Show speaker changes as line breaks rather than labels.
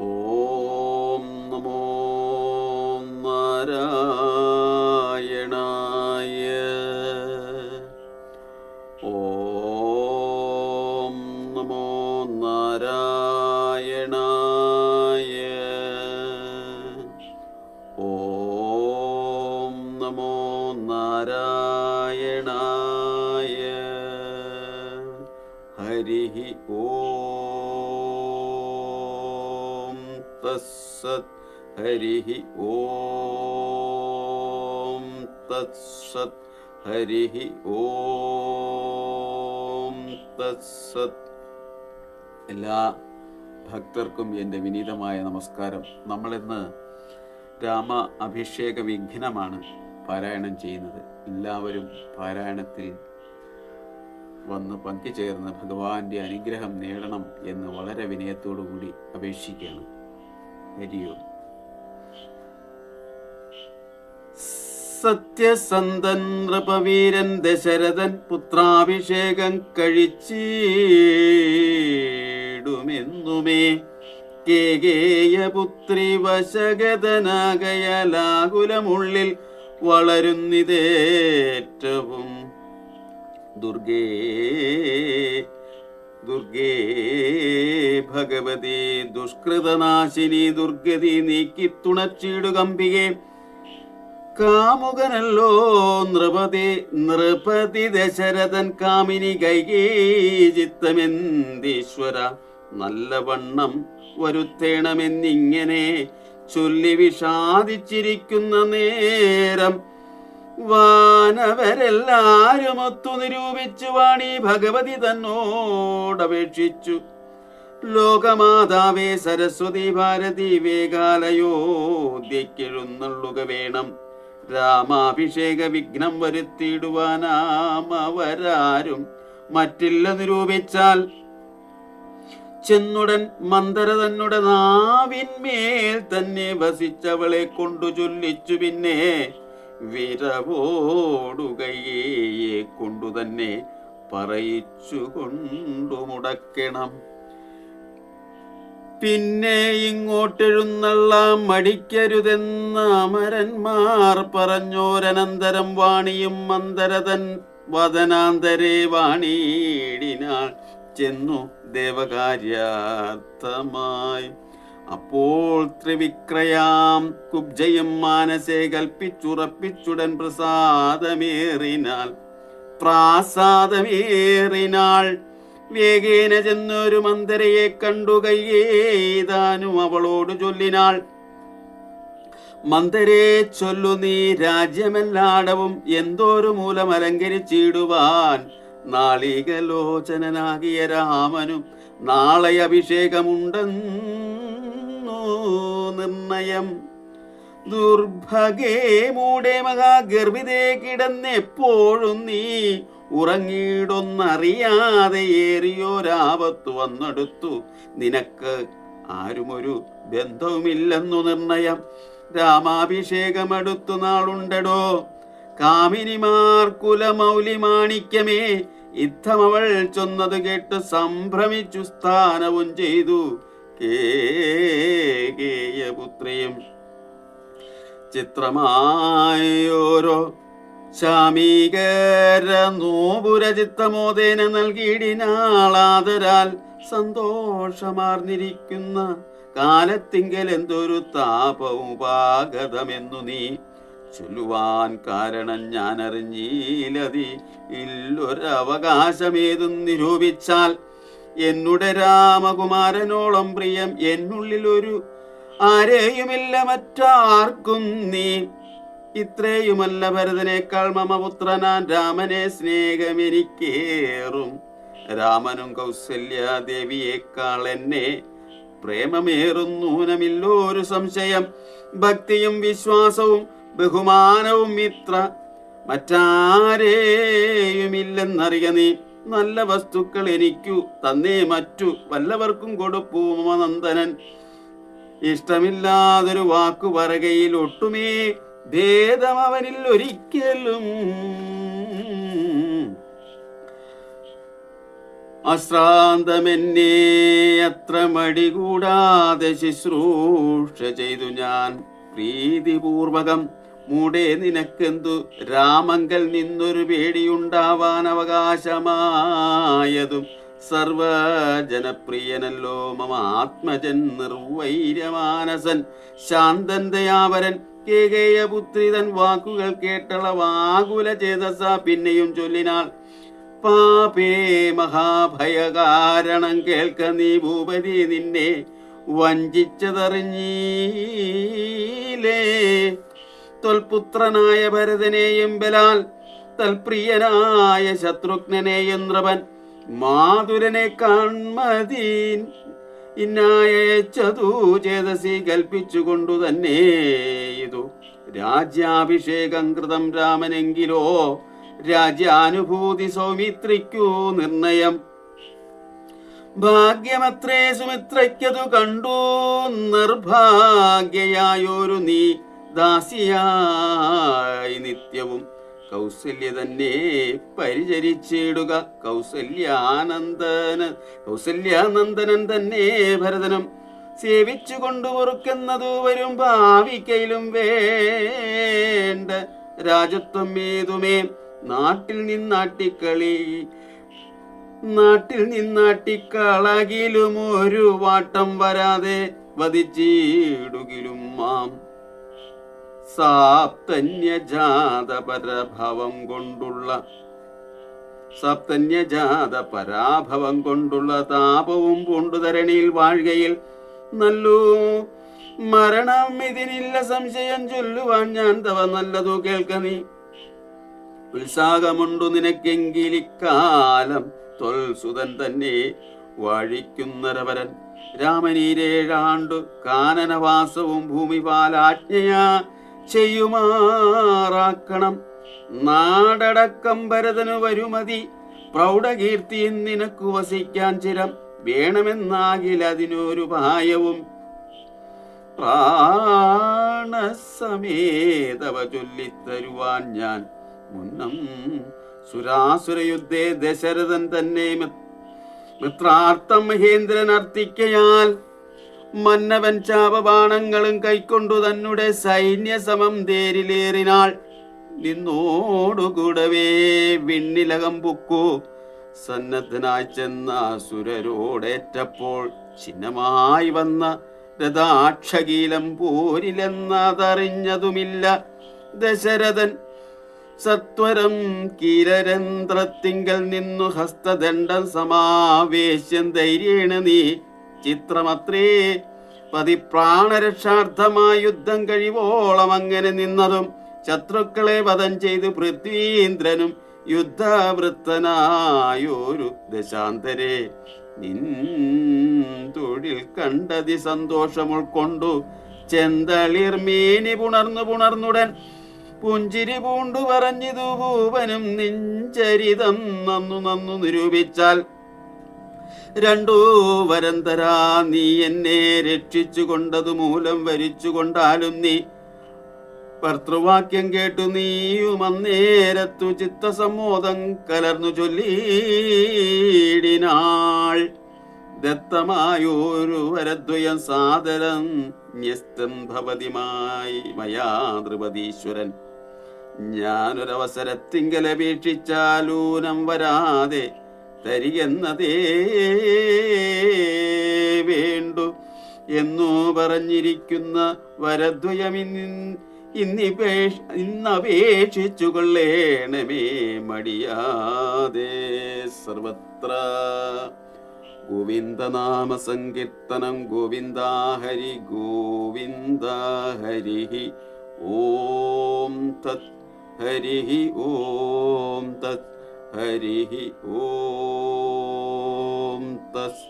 ഓം നമോ നാരായണായ. ഓം നമോ നാരായണായ. ഓം നമോ നാരായണായ. ഹരി ഓം തത്സത് ഹരി ഓം തത്സത് ഹരി ഓം തത്സത് എല്ലാ ഭക്തർക്കും എന്റെ വിനീതമായ നമസ്കാരം. നമ്മളിന്ന് രാമ അഭിഷേക വിഘ്നമാണ് പാരായണം ചെയ്യുന്നത്. എല്ലാവരും പാരായണത്തിൽ വന്ന് പങ്കുചേർന്ന് ഭഗവാന്റെ അനുഗ്രഹം നേടണം എന്ന് വളരെ വിനയത്തോടു കൂടി അപേക്ഷിക്കുകയാണ്. ഹരിയോ സത്യസന്ധൻ നൃപവീരൻ ദശരഥൻ പുത്രാഭിഷേകം കഴിച്ചിടുമെന്നുമേ. കേകേയപുത്രി വശഗതനാകയലാകുലമുള്ളിൽ വളരുന്നിതേറ്റവും. ദുർഗേ ദുർഗേ ഭഗവതി ദുഷ്കൃതനാശിനി ദുർഗതി നീക്കി തുണച്ചിടുകമ്പികെ കാമുകനല്ലോ നൃപതി നൃപതി ദശരഥൻ കാമിനി കൈകേ ചിത്തമെന്തീശ്വര. നല്ലവണ്ണം വരുത്തേണമെന്നിങ്ങനെ ചൊല്ലി വിഷാദിച്ചിരിക്കുന്ന നേരം വാനവരെല്ലാരും ഒത്തു നിരൂപിച്ചു വാണി ഭഗവതി തന്നോടപേക്ഷിച്ചു. ലോകമാതാവേ സരസ്വതി ഭാരതി വേഗാലയോദ്യക്കെഴുന്നള്ളുക വേണം. രാമാഭിഷേക വിഘ്നം വരുത്തിയിടുവാനാം അവരാരും മറ്റില്ല നിരൂപിച്ചാൽ. ചെന്നുടൻ മന്ദര തന്നുടെ നാവിന്മേൽ തന്നെ വസിച്ചവളെ കൊണ്ടു ചൊല്ലിച്ചു പിന്നെ. വിരവോടുകയെ കൊണ്ടു തന്നെ പറയിച്ചു കൊണ്ടു മുടക്കണം. പിന്നെ ഇങ്ങോട്ടെഴുന്നള്ളാം മടിക്കരുതെന്ന് അമരന്മാർ പറഞ്ഞോരനന്തരം വാണിയും മന്ദരതൻ വദനാന്തരെ വാണിയിടിനാൾ ചെന്നു ദേവകാര്യാർത്ഥമായി. അപ്പോൾ ത്രിവിക്രയാം കുബ്ജയും മാനസെ കൽപ്പിച്ചുറപ്പിച്ചുടൻ പ്രസാദമേറിനാൾ പ്രാസാദമേറിനാൾ വേഗേന ചെന്നൊരു മന്ദരയെ കണ്ടു കയ്യേതാനും അവളോട് ചൊല്ലിനാൾ. മന്ദരേ ചൊല്ലു നീ രാജ്യമെല്ലാടവും എന്തോരു മൂലം അലങ്കരിച്ചിടുവാൻ. നാളികലോചനനാകിയ രാമനും നാളെ അഭിഷേകമുണ്ടെന്നു നിർണയം. ദുർഭഗേ മൂടെ മഹാഗർഭിതേ കിടന്നെപ്പോഴും നീ ഉറങ്ങിയിടൊന്നറിയാതെ ഏറിയോരാപത്തു വന്നെടുത്തു. നിനക്ക് ആരുമൊരു ബന്ധവുമില്ലെന്നു നിർണയം. രാമാഭിഷേകമെടുത്തു നാളുണ്ടടോ. കാമിനിമാർ കുലമൗലി മാണിക്യമേ യുദ്ധമവൾ ചൊന്നത് കേട്ട് സംഭ്രമിച്ചു സ്ഥാനവും ചെയ്തു. കേകേയപുത്രിയും ചിത്രമായോരോ ശാമീകര നോപുരചിത്തമോദേന നൽകിയിടിനാളാതരാൽ സന്തോഷമാർന്നിരിക്കുന്ന കാലത്തിങ്കൽ എന്തൊരു താപമുപാഗതമെന്നു നീ ചൊല്ലുവാൻ കാരണം ഞാൻ അറിഞ്ഞീലതി ഇല്ലൊരവകാശമേതും നിരൂപിച്ചാൽ എന്നുടെ രാമകുമാരനോളം പ്രിയം. എന്നുള്ളിലൊരു ആരെയുമില്ല മറ്റാർക്കും നീ. ഇത്രയുമല്ല ഭരതനേക്കാൾ മമപുത്രനാൻ രാമനെ സ്നേഹമെനിക്കേറും. രാമനും കൗസല്യാദേവിയേക്കാൾ എന്നെ പ്രേമമേറുന്നൂനമില്ലോ ഒരു സംശയം. ഭക്തിയും വിശ്വാസവും ബഹുമാനവും ഇത്ര. മറ്റാരെയുമില്ലെന്നറിയ നീ. നല്ല വസ്തുക്കൾ എനിക്കു തന്നേ മറ്റു. വല്ലവർക്കും കൊടുപ്പൂ മമനന്ദനൻ. ഇഷ്ടമില്ലാതൊരു വാക്കു പറകയിൽ ഒട്ടുമേ ഭേദം അവനിൽ ഒരിക്കലും അശ്രാന്തമെന്നെ അത്ര മടി കൂടാതെ ശുശ്രൂഷ ചെയ്തു ഞാൻ. പ്രീതിപൂർവകം മൂടെ നിനക്കെന്തു? രാമങ്കൽ നിന്നൊരു പേടിയുണ്ടാവാൻ അവകാശമായതും സർവജനപ്രിയനല്ലോ മമ ആത്മജൻ നിർവൈര്യമാനസൻ ശാന്തൻ ദയാവരൻ കേകേയപുത്രിതൻ വാക്കുകൾ കേട്ടളവാകുല ചേതസ പിന്നെയും ചൊല്ലിനാൾ. പാപേ മഹാഭയകാരണം കേൾക്ക നീ ഭൂപതി നിന്നെ വഞ്ചിച്ചതറിഞ്ഞീലേ. തൊൽപുത്രനായ ഭരതനെയും ബലാൽ തൽപ്രിയനായ ശത്രുഘ്നനെയും നൃപൻ മാതുരനെ കാൺമതീൻ ഇന്നായച്ചതു ചേതസി കൽപ്പിച്ചുകൊണ്ടു തന്നെ ഇതു. രാജ്യാഭിഷേകം കൃതം രാമനെങ്കിലോ രാജ്യാനുഭൂതി സൗമിത്രിക്കു നിർണയം. ഭാഗ്യമത്രേ സുമിത്രയ്ക്കതു കണ്ടു നിർഭാഗ്യയായൊരു നീ ദാസിയായി നിത്യവും. കൗസല്യ തന്നെ പരിചരിച്ചിടുക. കൗസല്യാനന്ദന കൗസല്യാനന്ദനൻ തന്നെ ഭരതനം സേവിച്ചു കൊണ്ടുപൊറുക്കുന്നതു വരും ഭാവിക്കയിലും വേണ്ട. രാജത്വം ഏതുമേ? നാട്ടിൽ നിന്നാട്ടിക്കളി നാട്ടിൽ നിന്നാട്ടിക്കളകിലും ഒരു വാട്ടം വരാതെ വധിച്ചിടുകിലും മാം. സാപ്തന്യജാത പരഭവം കൊണ്ടുള്ള സപ്തന്യജാത പരാഭവം കൊണ്ടുള്ള താപവും പൂണ്ടുതരണിയിൽ വാഴുകയിൽ നല്ലു മരണം ഇതിനില്ല സംശയം ചൊല്ലുവാൻ ഞാൻ തവ നല്ലതു കേൾക്ക നീ. ഉത്സാഹമുണ്ടു നിനക്കെങ്കിലിക്കാലം തൊൽസുതൻ തന്നെ വാഴിക്കുന്നരവരൻ. രാമനീരേഴാണ്ടു കാനനവാസവും ഭൂമിപാലാജ്ഞയാ ചെയ്യുമാറാക്കണം. നാടടക്കം ഭരതനു വരുമതി. പ്രൗഢകീർത്തി നിനക്കു വസിക്കാൻ ചിരം വേണമെന്നാകിൽ അതിനൊരു പായവും. പ്രാണസമേതവ ചൊല്ലിത്തരുവാൻ ഞാൻ മുന്നം സുരാസുരയുദ്ധേ ദശരഥൻ തന്നെ മിത്രാർത്ഥം മഹേന്ദ്രൻ അർത്ഥിക്കയാൽ മന്നവൻ ചാപബാണങ്ങളും കൈക്കൊണ്ടു തന്നെ സൈന്യസമം തേരിലേറിനാൾ. നിന്നോടുകൂടവേ വിണ്ണിലകം പൊക്കു. സന്നദ്ധനായി ചെന്ന സുരരോടേറ്റപ്പോൾ ചിഹ്നമായി വന്ന രഥാക്ഷകീലം പോരിലെന്നതറിഞ്ഞതുമില്ല. ദശരഥൻ സത്വരം കീരരന്ധ്രത്തിങ്കൽ നിന്നു ഹസ്തദണ്ഡം സമാവേശ്യം ധൈര്യേണ നീ ചിത്രമത്രേ പതിപ്രാണരക്ഷാർത്ഥമായി യുദ്ധം കഴിവോളം അങ്ങനെ നിന്നതും ശത്രുക്കളെ വധം ചെയ്ത് പൃഥ്വീന്ദ്രനും യുദ്ധവൃത്തനായൊരു ദശാന്തരെ. നിൻ തൊഴിൽ കണ്ടതി സന്തോഷം ഉൾക്കൊണ്ടു ചെന്തളിർ മേനി പുണർന്നു പുണർന്നുടൻ പുഞ്ചിരി പൂണ്ടു പറഞ്ഞിതു ഭൂപനും നിഞ്ചരിതം നന്നു നന്നു നിരൂപിച്ചാൽ രണ്ടു വരം തരാ നീ എന്നെ രക്ഷിച്ചു കൊണ്ടതു മൂലം വരിച്ചു കൊണ്ടാലും നീ ഭർത്തൃവാക്യം കേട്ടു നീയും അന്നേരത്തു ചിത്തസമ്മോദം കലർന്നു ചൊല്ലിയിടിനാൾ. ദത്തമായൊരു വരദ്വയം സാദരം ന്യസ്തം ഭവതിമായി മയാ നൃപതീശ്വരൻ ഞാനൊരവസരത്തിങ്കലപേക്ഷിച്ചാലൂനം വരാതെ തരികെന്നതേ വേണ്ടു എന്നു പറഞ്ഞിരിക്കുന്ന വരദ്വയമിൻ ഇന്നിപേക്ഷ ഇന്നപേക്ഷിച്ചു കൊള്ളേണമേ മടിയാതെ സർവത്ര. ഗോവിന്ദനാമ സങ്കീർത്തനം ഗോവിന്ദാഹരി ഗോവിന്ദ ഹരി ഓം തത് ഹരി ഓം തത് ഹരി ഓം തസ്